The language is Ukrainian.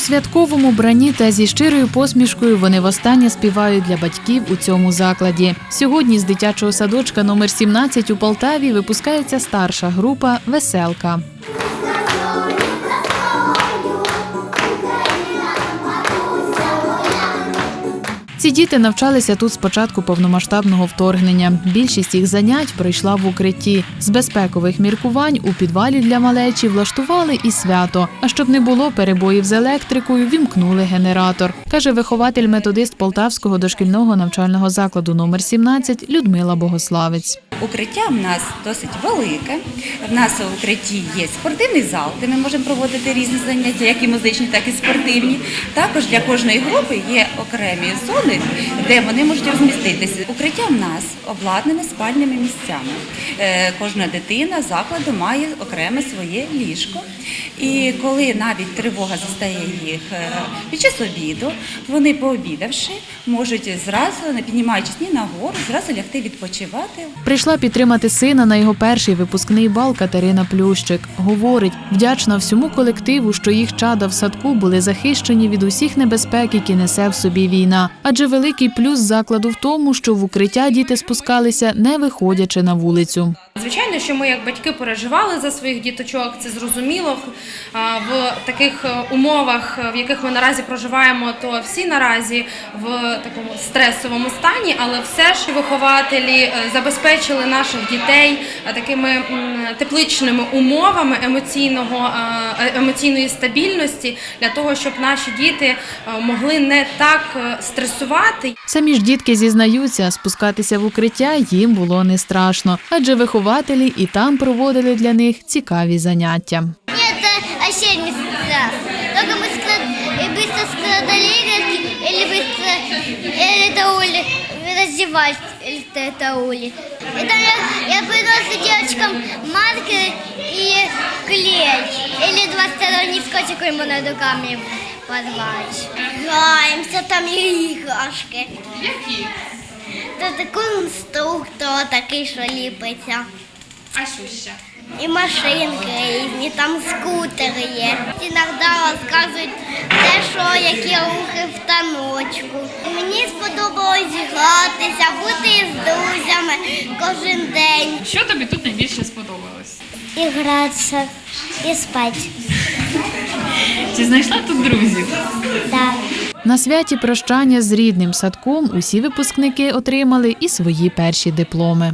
святковому бранні та зі щирою посмішкою вони востаннє співають для батьків у цьому закладі. Сьогодні з дитячого садочка номер 17 у Полтаві випускається старша група Веселка. Ці діти навчалися тут з початку повномасштабного вторгнення. Більшість їх занять пройшла в укритті. З безпекових міркувань у підвалі для малечі влаштували і свято. А щоб не було перебоїв з електрикою, вімкнули генератор, каже вихователь-методист Полтавського дошкільного навчального закладу номер 17 Людмила Богославець. Укриття в нас досить велике. В нас у укритті є спортивний зал, де ми можемо проводити різні заняття, як і музичні, так і спортивні. Також для кожної групи є окремі зони, де вони можуть розміститися. Укриття в нас обладнане спальними місцями. Е, Кожна дитина закладу має окреме своє ліжко. І коли навіть тривога застає їх е, під час обіду, вони пообідавши можуть зразу, не піднімаючись ні нагору, зразу лягти відпочивати Прийшла підтримати сина на його перший випускний бал Катерина Плющик. Говорить, вдячна всьому колективу, що їх чада в садку були захищені від усіх небезпек, які несе в собі війна. Адже великий плюс закладу в тому, що в укриття діти спускалися, не виходячи на вулицю. Звичайно, що ми як батьки переживали за своїх діточок, це зрозуміло. В таких е, умовах, в яких ми наразі проживаємо, то всі наразі в такому стресовому стані, але все ж вихователі е, забезпечили наших дітей е, такими тепличними умовами емоційного е, емоційної стабільності для того, щоб наші діти е, могли не так е, стресувати. Самі ж дітки зізнаються, спускатися в укриття їм було не страшно, адже вихователі і там проводили для них цікаві заняття. Это осенний страх. Только мы скра- э, быстро скрадали игрушки или быстро или это ули раздевать или это ули. И там я, я приношу девочкам маркеры и клей. Или двусторонний скотч, ему надо руками порвать. Граемся, там є іграшки. Які? Це конструктор такий, що ліпиться. А що ще? І машинки різні, там скутери є. Іноді розказують те, що які рухи в таночку. Мені сподобалось гратися, бути з друзями кожен день. Що тобі тут найбільше сподобалось? І гратися, і спати. Чи знайшла тут друзів? Так. На святі прощання з рідним садком усі випускники отримали і свої перші дипломи.